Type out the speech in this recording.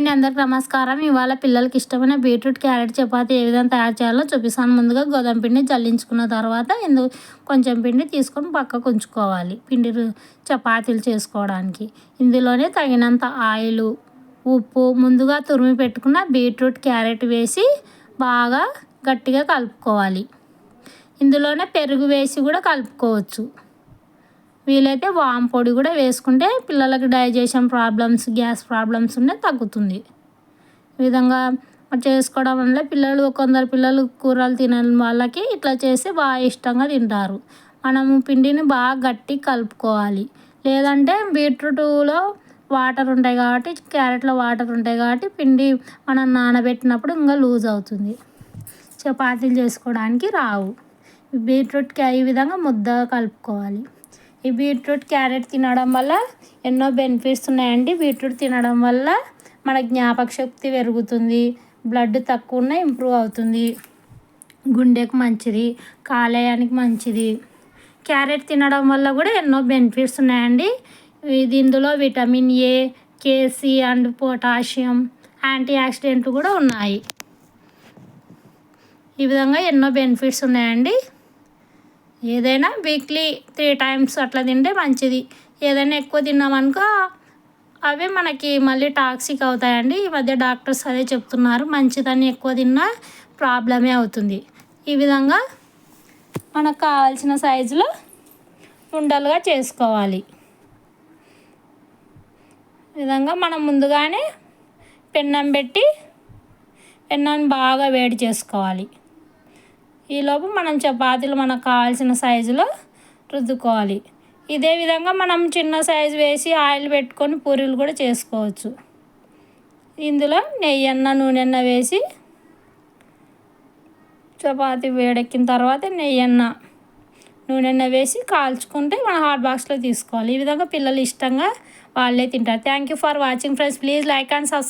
అండి అందరికి నమస్కారం. ఇవాళ పిల్లలకి ఇష్టమైన బీట్రూట్ క్యారెట్ చపాతి ఏ విధంగా తయారు చేయాలో చూపిస్తాను. ముందుగా గోధుమ పిండి జల్లించుకున్న తర్వాత ఇందు కొంచెం పిండి తీసుకొని పక్కకు ఉంచుకోవాలి. పిండి చపాతీలు చేసుకోవడానికి. ఇందులోనే తగినంత ఆయిల్ ఉప్పు ముందుగా తురిమి పెట్టుకున్న బీట్రూట్ క్యారెట్ వేసి బాగా గట్టిగా కలుపుకోవాలి. ఇందులోనే పెరుగు వేసి కూడా కలుపుకోవచ్చు. వీలైతే వామ్ పొడి కూడా వేసుకుంటే పిల్లలకి డైజెషన్ ప్రాబ్లమ్స్ గ్యాస్ ప్రాబ్లమ్స్ ఉంటే తగ్గుతుంది. ఈ విధంగా చేసుకోవడం వల్ల పిల్లలు కొందరు పిల్లలు కూరలు తినని వాళ్ళకి ఇట్లా చేసి బాగా ఇష్టంగా తింటారు. మనము పిండిని బాగా గట్టి కలుపుకోవాలి. లేదంటే బీట్రూట్లో వాటర్ ఉంటాయి కాబట్టి క్యారెట్లో వాటర్ ఉంటాయి కాబట్టి పిండి మనం నానబెట్టినప్పుడు ఇంకా లూజ్ అవుతుంది. చపాతీలు చేసుకోవడానికి రావు. బీట్రూట్కి ఈ విధంగా ముద్ద కలుపుకోవాలి. ఈ బీట్రూట్ క్యారెట్ తినడం వల్ల ఎన్నో బెనిఫిట్స్ ఉన్నాయండి. బీట్రూట్ తినడం వల్ల మన జ్ఞాపక శక్తి పెరుగుతుంది బ్లడ్ తక్కువ ఇంప్రూవ్ అవుతుంది. గుండెకు మంచిది కాలేయానికి మంచిది. క్యారెట్ తినడం వల్ల కూడా ఎన్నో బెనిఫిట్స్ ఉన్నాయండి. ఇది ఇందులో vitamin A K C and potassium anti ఆక్సిడెంట్లు కూడా ఉన్నాయి. ఈ విధంగా ఎన్నో బెనిఫిట్స్ ఉన్నాయండి. ఏదైనా వీక్లీ త్రీ టైమ్స్ అట్లా తింటే మంచిది. ఏదైనా ఎక్కువ తిన్నామనుకో అవి మనకి మళ్ళీ టాక్సిక్ అవుతాయండి. ఈ మధ్య డాక్టర్స్ అదే చెప్తున్నారు మంచిదని ఎక్కువ తిన్నా ప్రాబ్లమే అవుతుంది. ఈ విధంగా మనకు కావాల్సిన సైజులో ఉండలుగా చేసుకోవాలి. విధంగా మనం ముందుగానే పెన్నం పెట్టి పెన్నాన్ని బాగా వేడి చేసుకోవాలి. ఈలోపు మనం చపాతీలు మనకు కావాల్సిన సైజులో రుద్దుకోవాలి. ఇదే విధంగా మనం చిన్న సైజు వేసి ఆయిల్ పెట్టుకొని పూరీలు కూడా చేసుకోవచ్చు. ఇందులో నెయ్యి అన్న నూనె అన్న వేసి చపాతి వేడెక్కిన తర్వాత నెయ్యి అన్న నూనె వేసి కాల్చుకుంటే మన హాట్ బాక్స్లో తీసుకోవాలి. ఈ విధంగా పిల్లలు ఇష్టంగా వాళ్ళే తింటారు. Thank you for watching friends please like and subscribe